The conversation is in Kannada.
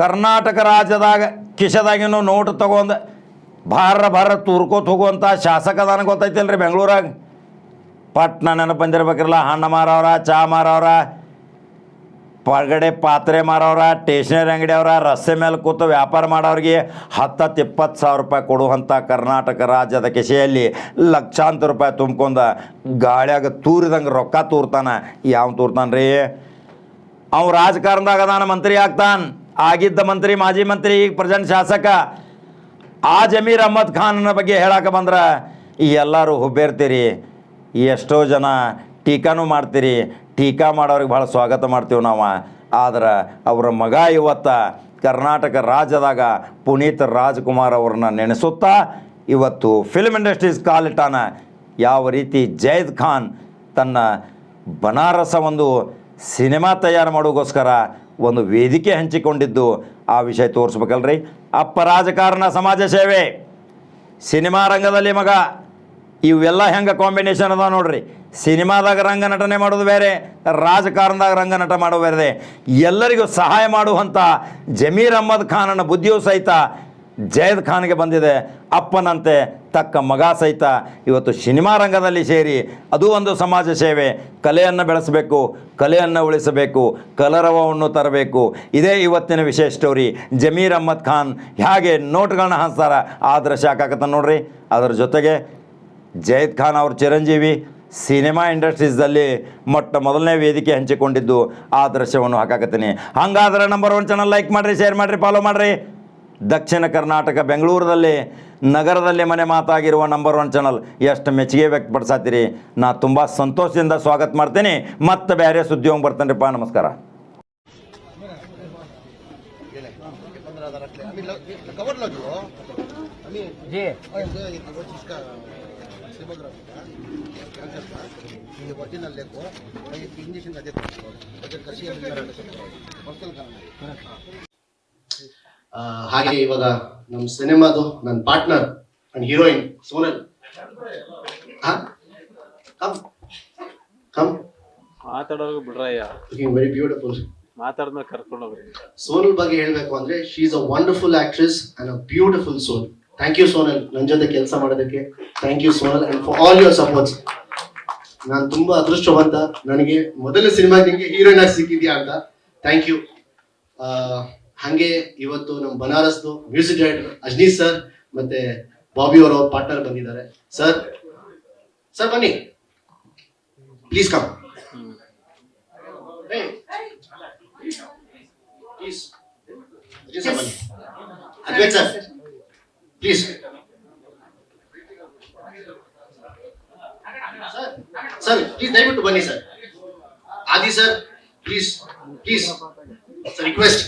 ಕರ್ನಾಟಕ ರಾಜ್ಯದಾಗ ಕಿಶದಾಗಿನೂ ನೋಟ್ ತಗೊಂಡು ಭಾರ ಭಾರ ತೂರ್ಕೋತ ಹೋಗುವಂಥ ಶಾಸಕ ಅದಾನ ಗೊತ್ತೈತಿಲ್ರಿ ಬೆಂಗಳೂರಾಗ? ಪಟ್ನ ನೆನಪು ಬಂದಿರ್ಬೇಕಿರಲ್ಲ ಹಣ್ಣು ಮಾರವ್ರ, ಚಾ ಮಾರವ್ರ ಹೊರಗಡೆ ಪಾತ್ರೆ ಮಾರವ್ರ ಟೇಷನರಿ ಅಂಗಡಿ ರಸ್ತೆ ಮೇಲೆ ಕೂತು ವ್ಯಾಪಾರ ಮಾಡೋರಿಗೆ ಹತ್ತತ್ತು ಇಪ್ಪತ್ತು ಸಾವಿರ ರೂಪಾಯಿ ಕೊಡುವಂಥ ಕರ್ನಾಟಕ ರಾಜ್ಯದ ಕಿಸೆಯಲ್ಲಿ ಲಕ್ಷಾಂತರ ರೂಪಾಯಿ ತುಂಬ್ಕೊಂಡ ಗಾಳಿಯಾಗ ತೂರಿದಂಗೆ ರೊಕ್ಕ ತೂರ್ತಾನ. ಯಾವ ತೂರ್ತಾನೆ ರೀ ಅವ ರಾಜಕಾರಣದಾಗ ಅದಾನ ಮಂತ್ರಿ ಆಗ್ತಾನ. ಆಗಿದ್ದ ಮಂತ್ರಿ, ಮಾಜಿ ಮಂತ್ರಿ ಈಗ ಪ್ರಜೆಂಟ್ ಶಾಸಕ ಆ ಜಮೀರ್ ಅಹ್ಮದ್ ಖಾನ್ನ ಬಗ್ಗೆ ಹೇಳಕ್ಕೆ ಬಂದ್ರೆ ಎಲ್ಲರೂ ಹುಬ್ಬೇರ್ತೀರಿ ಎಷ್ಟೋ ಜನ ಟೀಕಾನೂ ಮಾಡ್ತೀರಿ, ಟೀಕಾ ಮಾಡೋರಿಗೆ ಭಾಳ ಸ್ವಾಗತ ಮಾಡ್ತೀವಿ ನಾವು. ಆದ್ರೆ ಅವರ ಮಗ ಇವತ್ತ ಕರ್ನಾಟಕ ರಾಜ್ಯದಾಗ ಪುನೀತ್ ರಾಜ್ಕುಮಾರ್ ಅವ್ರನ್ನ ನೆನೆಸುತ್ತಾ ಇವತ್ತು ಫಿಲ್ಮ್ ಇಂಡಸ್ಟ್ರೀಸ್ ಕಾಲಿಟ್ಟಾನ. ಯಾವ ರೀತಿ ಜೈದ್ ಖಾನ್ ತನ್ನ ಬನಾರಸ ಒಂದು ಸಿನಿಮಾ ತಯಾರು ಮಾಡೋಗೋಸ್ಕರ ಒಂದು ವೇದಿಕೆ ಹಂಚಿಕೊಂಡಿದ್ದು ಆ ವಿಷಯ ತೋರಿಸ್ಬೇಕಲ್ರಿ. ಅಪ್ಪ ರಾಜಕಾರಣ ಸಮಾಜ ಸೇವೆ. ಸಿನಿಮಾ ರಂಗದಲ್ಲಿ ಮಗ, ಇವೆಲ್ಲ ಹೆಂಗೆ ಕಾಂಬಿನೇಷನ್ ಅದ ನೋಡ್ರಿ. ಸಿನಿಮಾದಾಗ ರಂಗ ನಟನೆ ಮಾಡೋದು ಬೇರೆ, ರಾಜಕಾರಣದಾಗ ರಂಗ ನಟ ಮಾಡೋದು ಬೇರೆ. ಎಲ್ಲರಿಗೂ ಸಹಾಯ ಮಾಡುವಂಥ ಜಮೀರ್ ಅಹ್ಮದ್ ಖಾನನ ಬುದ್ಧಿಯೂ ಸಹಿತ ಜಯದ್ ಖಾನ್ಗೆ ಬಂದಿದೆ. ಅಪ್ಪನಂತೆ ತಕ್ಕ ಮಗ ಸಹಿತ ಇವತ್ತು ಸಿನಿಮಾ ರಂಗದಲ್ಲಿ ಸೇರಿ ಅದು ಒಂದು ಸಮಾಜ ಸೇವೆ. ಕಲೆಯನ್ನು ಬೆಳೆಸಬೇಕು, ಕಲೆಯನ್ನು ಉಳಿಸಬೇಕು, ಕಲರವವನ್ನು ತರಬೇಕು. ಇದೇ ಇವತ್ತಿನ ವಿಶೇಷ ಸ್ಟೋರಿ ಜಮೀರ್ ಅಹ್ಮದ್ ಖಾನ್ ಹೇಗೆ ನೋಟ್ಗಳನ್ನ ಹಾಸ್ತಾರ ದೃಶ್ಯ ಹಾಕಾಕತ್ತ ನೋಡ್ರಿ. ಅದರ ಜೊತೆಗೆ ಜಯದ್ ಖಾನ್ ಅವ್ರ ಚಿರಂಜೀವಿ ಸಿನಿಮಾ ಇಂಡಸ್ಟ್ರೀಸ್ದಲ್ಲಿ ಮೊಟ್ಟ ಮೊದಲನೇ ವೇದಿಕೆ ಹಂಚಿಕೊಂಡಿದ್ದು. ಆ ದೃಶ್ಯವನ್ನು ಹಾಕಾಕತ್ತೀನಿ. ಹಂಗಾದ್ರೆ ನಂಬರ್ ಒನ್ ಚಾನಲ್ ಲೈಕ್ ಮಾಡಿರಿ ಶೇರ್ ಮಾಡಿರಿ ಫಾಲೋ ಮಾಡಿರಿ. ದಕ್ಷಿಣ ಕರ್ನಾಟಕ ಬೆಂಗಳೂರದಲ್ಲಿ ನಗರದಲ್ಲಿ ಮನೆ ಮಾತಾಗಿರುವ ನಂಬರ್ ಒನ್ ಚಾನಲ್ ಎಷ್ಟು ಮೆಚ್ಚುಗೆ ವ್ಯಕ್ತಪಡಿಸತ್ತೀರಿ ನಾ ತುಂಬ ಸಂತೋಷದಿಂದ ಸ್ವಾಗತ ಮಾಡ್ತೀನಿ. ಮತ್ತೆ ಬೇರೆ ಸುದ್ದಿ ಹೋಗಿ ಬರ್ತೇನೆ ರೀಪ್ಪ. ನಮಸ್ಕಾರ. ಹಾಗೆ ಇವಾಗ ನಮ್ಮ ಸಿನಿಮಾದು ನನ್ನ ಪಾರ್ಟ್ನರ್ ನನ್ನ ಹೀರೋಯಿನ್ ಸೋನಲ್. ಕಮ್ ಕಮ್ ಮಾತಾಡೋರ್ಗು ಬಿಡ್ರಯ್ಯ ಲುಕಿಂಗ್ ವೆರಿ ಬ್ಯೂಟಿಫುಲ್ ಮಾತಾಡಿದ್ಮೇಲೆ ಕರ್ಕೊಂಡು ಹೋಗ್ರಿ ಸೋನಲ್ ಬಗ್ಗೆ ಹೇಳ್ಬೇಕು ಅಂದ್ರೆ she is a wonderful actress and a beautiful soul thank you Sonal. ನನ್ನ ಜೊತೆ ಕೆಲಸ ಮಾಡೋದಕ್ಕೆ. Thank you Sonal and for all your supports ನಾನು ತುಂಬಾ ಅದೃಷ್ಟವಂತ. ನನಗೆ ಮೊದಲ ಸಿನಿಮಾ ನಿಮಗೆ ಹೀರೋಯಿನ್ ಆಗಿ ಸಿಕ್ಕಿದ್ಯಾ ಅಂತ. ಥ್ಯಾಂಕ್ ಯು ಹಂಗೆ ಇವತ್ತು ನಮ್ಮ ಬನಾರಸ್ದು ಮ್ಯೂಸಿಕ್ ಡೈರೆಕ್ಟರ್ ಅಜ್ನೀಶ್ ಸರ್ ಮತ್ತೆ ಬಾಬಿ ಅವರ ಪಾರ್ಟ್ನರ್ ಬಂದಿದ್ದಾರೆ. ಸರ್ ಸರ್ ಬನ್ನಿ. Please come Advaith sir. Please sir please ದಯವಿಟ್ಟು ಬನ್ನಿ sir. Adi sir please please request